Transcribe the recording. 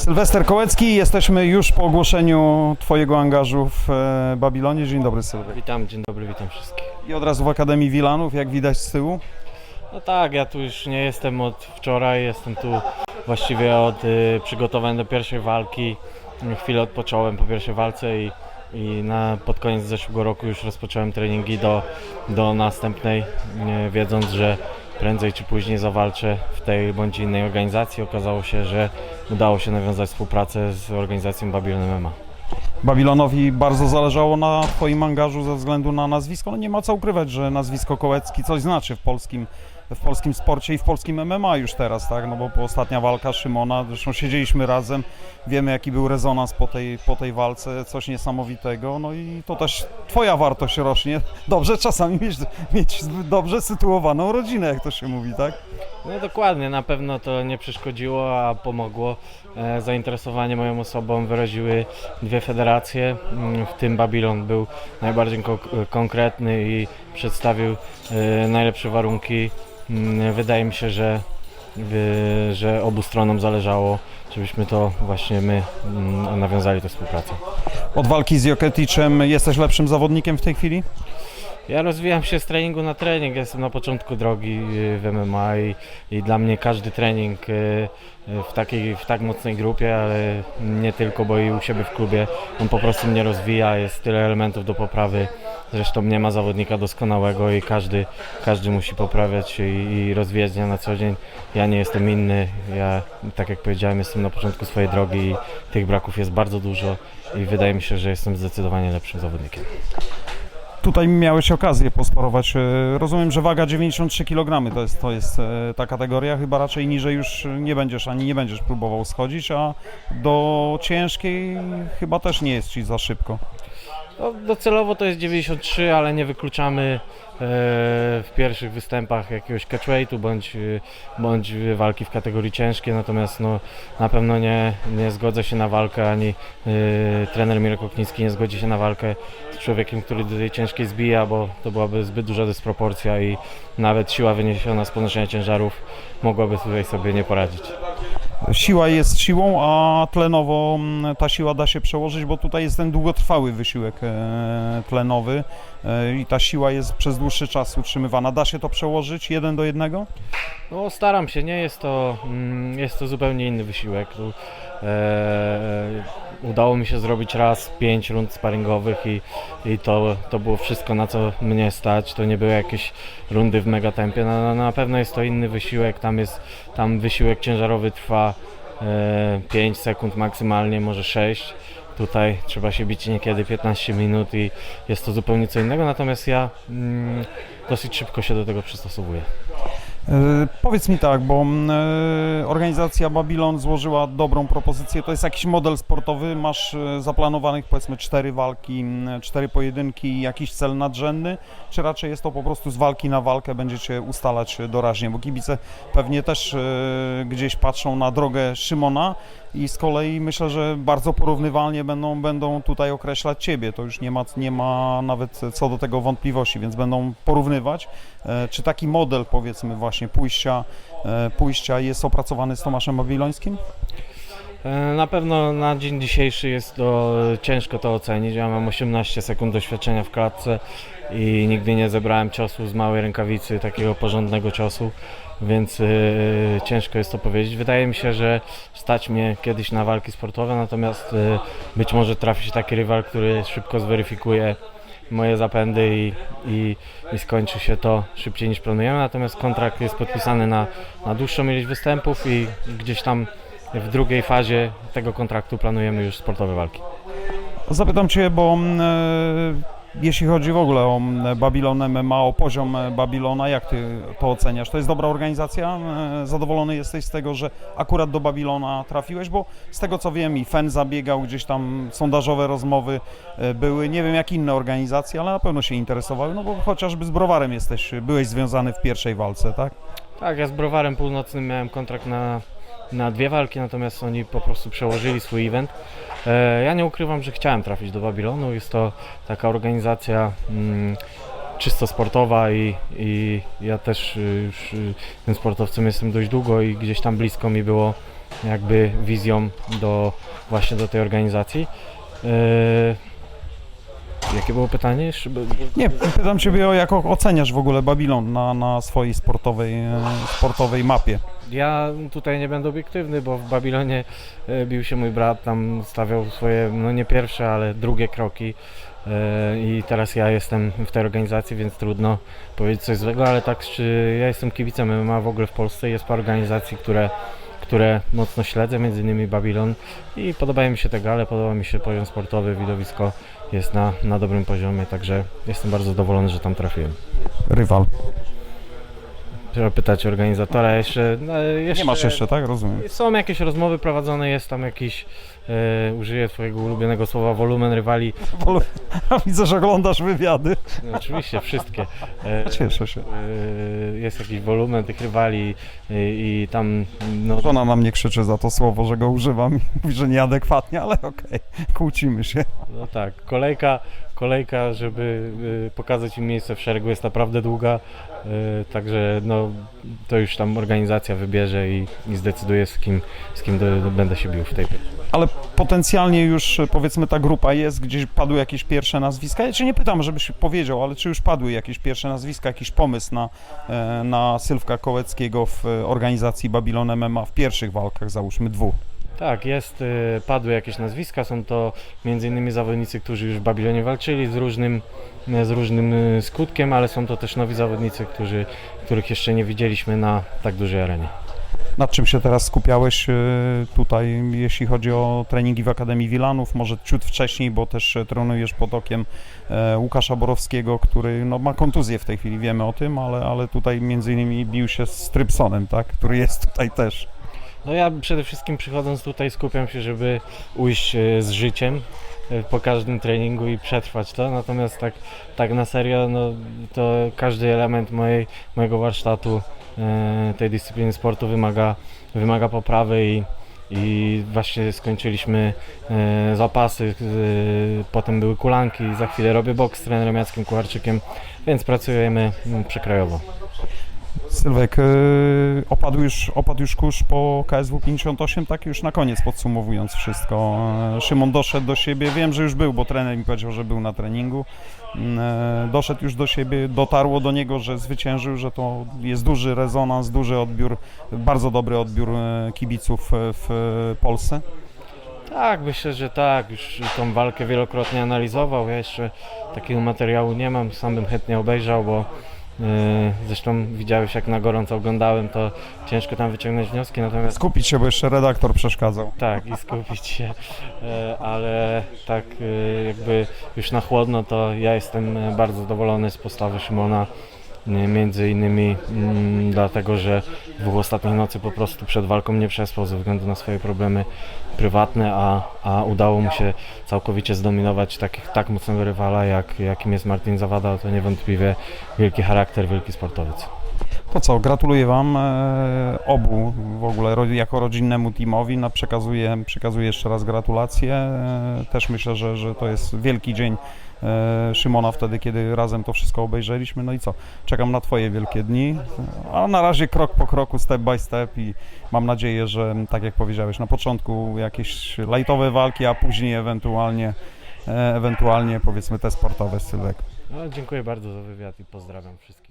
Sylwester Kołecki, jesteśmy już po ogłoszeniu Twojego angażu w e, Babilonie. Dzień dobry Sylwek. Witam, dzień dobry, witam wszystkich. I od razu w Akademii Wilanów, jak widać z tyłu. No tak, ja tu już nie jestem od wczoraj, jestem tu właściwie od y, przygotowań do pierwszej walki. Chwilę odpocząłem po pierwszej walce i, i na, pod koniec zeszłego roku już rozpocząłem treningi do, do następnej, nie, wiedząc, że prędzej czy później zawalczę w tej bądź innej organizacji. Okazało się, że udało się nawiązać współpracę z organizacją Babylon MMA. Babilonowi bardzo zależało na Twoim angażu ze względu na nazwisko. No nie ma co ukrywać, że nazwisko Kołecki coś znaczy w polskim, w polskim sporcie i w polskim MMA już teraz, tak? No bo ostatnia walka Szymona, zresztą siedzieliśmy razem, wiemy jaki był rezonans po tej, po tej walce, coś niesamowitego, no i to też Twoja wartość rośnie. Dobrze czasami mieć, mieć dobrze sytuowaną rodzinę, jak to się mówi, tak? No dokładnie, na pewno to nie przeszkodziło, a pomogło. E, Zainteresowanie moją osobą wyraziły dwie federacje, mm, w tym Babylon był najbardziej ko- konkretny i przedstawił e, najlepsze warunki. Mm, Wydaje mi się, że, że obu stronom zależało, żebyśmy to właśnie my mm, nawiązali tę współpracę. Od walki z Joketiczem jesteś lepszym zawodnikiem w tej chwili? Ja rozwijam się z treningu na trening, jestem na początku drogi y, w MMA i, i dla mnie każdy trening y, w, takiej, w tak mocnej grupie, ale nie tylko, bo i u siebie w klubie, on po prostu mnie rozwija, jest tyle elementów do poprawy. Zresztą nie ma zawodnika doskonałego i każdy, każdy musi poprawiać się i, i rozwijać na co dzień. Ja nie jestem inny, ja tak jak powiedziałem jestem na początku swojej drogi i tych braków jest bardzo dużo i wydaje mi się, że jestem zdecydowanie lepszym zawodnikiem. Tutaj miałeś okazję posporować. E, Rozumiem, że waga 93 kg to jest, to jest e, ta kategoria. Chyba raczej niżej już nie będziesz ani nie będziesz próbował schodzić, a do ciężkiej chyba też nie jest ci za szybko. No, docelowo to jest 93, ale nie wykluczamy e, w pierwszych występach jakiegoś catchweightu bądź, e, bądź walki w kategorii ciężkiej, natomiast no, na pewno nie, nie zgodzę się na walkę, ani e, trener Mirek Oknicki nie zgodzi się na walkę z człowiekiem, który do tej ciężkiej zbija, bo to byłaby zbyt duża dysproporcja i nawet siła wyniesiona z podnoszenia ciężarów mogłaby tutaj sobie nie poradzić. Siła jest siłą, a tlenowo mm, ta siła da się przełożyć, bo tutaj jest ten długotrwały wysiłek e, tlenowy e, i ta siła jest przez dłuższy czas utrzymywana. Da się to przełożyć jeden do jednego? No staram się, nie jest to, mm, jest to zupełnie inny wysiłek. Tu, e, udało mi się zrobić raz pięć rund sparingowych i, i to, to było wszystko na co mnie stać. To nie były jakieś rundy w megatempie. Na, na, na pewno jest to inny wysiłek, tam jest, tam wysiłek ciężarowy trwa e, 5 sekund maksymalnie, może 6. Tutaj trzeba się bić niekiedy 15 minut i jest to zupełnie co innego, natomiast ja mm, dosyć szybko się do tego przystosowuję. E, Powiedz mi tak, bo mm, e, organizacja Babylon złożyła dobrą propozycję. To jest jakiś model sportowy. Masz e, zaplanowanych powiedzmy cztery walki, mm, cztery pojedynki i jakiś cel nadrzędny, czy raczej jest to po prostu z walki na walkę będziecie ustalać doraźnie? Bo kibice pewnie też gdzieś patrzą na drogę Szymona i z kolei myślę, że bardzo porównywalnie będą, będą tutaj określać Ciebie. To już nie ma, nie ma nawet co do tego wątpliwości, więc będą porównywać. E, Czy taki model powiedzmy właśnie pójścia, e, pójścia jest opracowany z Tomaszem Babilońskim? E, Na pewno na dzień dzisiejszy jest to ciężko to ocenić. Ja mam 18 sekund doświadczenia w klatce i nigdy nie zebrałem ciosu z małej rękawicy, takiego porządnego ciosu, więc e, ciężko jest to powiedzieć. Wydaje mi się, że stać mnie kiedyś na walki sportowe, natomiast e, być może trafi się taki rywal, który szybko zweryfikuje moje zapędy i, i, i skończy się to szybciej niż planujemy. Natomiast kontrakt jest podpisany na, na dłuższą ilość występów i gdzieś tam w drugiej fazie tego kontraktu planujemy już sportowe walki. Zapytam Cię, bo mm, e, jeśli chodzi w ogóle o mm, Babylon MMA, o poziom e, Babylona, jak Ty to oceniasz? To jest dobra organizacja? E, Zadowolony jesteś z tego, że akurat do Babylona trafiłeś? Bo z tego co wiem i FEN zabiegał, gdzieś tam sondażowe rozmowy e, były, nie wiem jak inne organizacje, ale na pewno się interesowały, no bo chociażby z Browarem jesteś, byłeś związany w pierwszej walce, tak? Tak, ja z Browarem Północnym miałem kontrakt na, na dwie walki, natomiast oni po prostu przełożyli swój event. E, ja nie ukrywam, że chciałem trafić do Babilonu. Jest to taka organizacja mm, czysto sportowa i, i ja też y, już y, tym sportowcem jestem dość długo i gdzieś tam blisko mi było jakby wizją do właśnie do tej organizacji. E, Jakie było pytanie? Jeszcze? Nie, pytam Ciebie o jak oceniasz w ogóle Babylon na, na swojej sportowej, e, sportowej mapie. Ja tutaj nie będę obiektywny, bo w Babilonie e, bił się mój brat, tam stawiał swoje, no nie pierwsze, ale drugie kroki e, i teraz ja jestem w tej organizacji, więc trudno powiedzieć coś złego, ale tak, czy ja jestem kibicem MMA w ogóle w Polsce, jest parę organizacji, które, które mocno śledzę, między innymi Babylon i podobają mi się te gale, podoba mi się poziom sportowy, widowisko jest na, na dobrym poziomie, także jestem bardzo zadowolony, że tam trafiłem. Rywal. Trzeba pytać organizatora jeszcze, no, jeszcze... Nie masz jeszcze, tak? Rozumiem. Są jakieś rozmowy prowadzone, jest tam jakiś, e, użyję twojego ulubionego słowa, wolumen rywali. Widzę, że oglądasz wywiady. No, oczywiście, wszystkie. E, Cieszę się. e, jest jakiś wolumen tych rywali e, i tam, no, Żona na mnie krzyczy za to słowo, że go używam i mówi, że nieadekwatnie, ale okej, kłócimy się. no tak, kolejka, kolejka, żeby e, pokazać im miejsce w szeregu jest naprawdę długa, e, także no, to już tam organizacja wybierze i, i zdecyduje z kim, z kim do, będę się bił w tej Ale potencjalnie już e, powiedzmy ta grupa jest, gdzieś padły jakieś pierwsze nazwiska. Ja cię nie pytam, żebyś powiedział, ale czy już padły jakieś pierwsze nazwiska, jakiś pomysł na, e, na Sylwka Kołeckiego w e, organizacji Babylon MMA w pierwszych walkach, załóżmy dwóch. Tak, jest, padły jakieś nazwiska, są to innymi zawodnicy, którzy już w Babilonie walczyli z różnym, z różnym skutkiem, ale są to też nowi zawodnicy, którzy, których jeszcze nie widzieliśmy na tak dużej arenie. Nad czym się teraz skupiałeś e, tutaj, jeśli chodzi o treningi w Akademii Wilanów? Może ciut wcześniej, bo też e, trenujesz pod okiem e, Łukasza Borowskiego, który no, ma kontuzję w tej chwili, wiemy o tym, ale, ale tutaj między innymi bił się z Trypsonem, tak? który jest tutaj też. No ja przede wszystkim przychodząc tutaj skupiam się, żeby ujść y, z życiem y, po każdym treningu i przetrwać to, natomiast tak, tak na serio, no, to każdy element mojej, mojego warsztatu e, tej dyscypliny sportu wymaga, wymaga poprawy i, i właśnie skończyliśmy e, zapasy, e, potem były kulanki, za chwilę robię boks z trenerem Jackiem Kucharczykiem, więc pracujemy mm, przekrojowo. Sylwek, e, opadł już, opadł już kurz po KSW 58, tak już na koniec podsumowując wszystko. E, Szymon doszedł do siebie, wiem, że już był, bo trener mi powiedział, że był na treningu. E, Doszedł już do siebie, dotarło do niego, że zwyciężył, że to jest duży rezonans, duży odbiór, bardzo dobry odbiór kibiców w Polsce. Tak, myślę, że tak. Już tą walkę wielokrotnie analizował. Ja jeszcze takiego materiału nie mam, sam bym chętnie obejrzał, bo zresztą widziałeś jak na gorąco oglądałem, to ciężko tam wyciągnąć wnioski, natomiast Skupić się, bo jeszcze redaktor przeszkadzał. tak i skupić się, e, ale tak e, jakby już na chłodno to ja jestem bardzo zadowolony z postawy Szymona. Między innymi mm, dlatego, że dwóch ostatnich nocy po prostu przed walką nie przespał ze względu na swoje problemy prywatne, a, a udało mu się całkowicie zdominować takich, tak mocnego rywala, jak, jakim jest Martin Zawada. To niewątpliwie wielki charakter, wielki sportowiec. To co, gratuluję Wam e, obu w ogóle jako rodzinnemu teamowi. No, przekazuję, przekazuję jeszcze raz gratulacje. E, też myślę, że, że to jest wielki dzień e, Szymona wtedy, kiedy razem to wszystko obejrzeliśmy. No i co, czekam na Twoje wielkie dni. A na razie krok po kroku, step by step i mam nadzieję, że tak jak powiedziałeś, na początku jakieś lajtowe walki, a później ewentualnie, ewentualnie powiedzmy te sportowe Sylwek. No, dziękuję bardzo za wywiad i pozdrawiam wszystkich.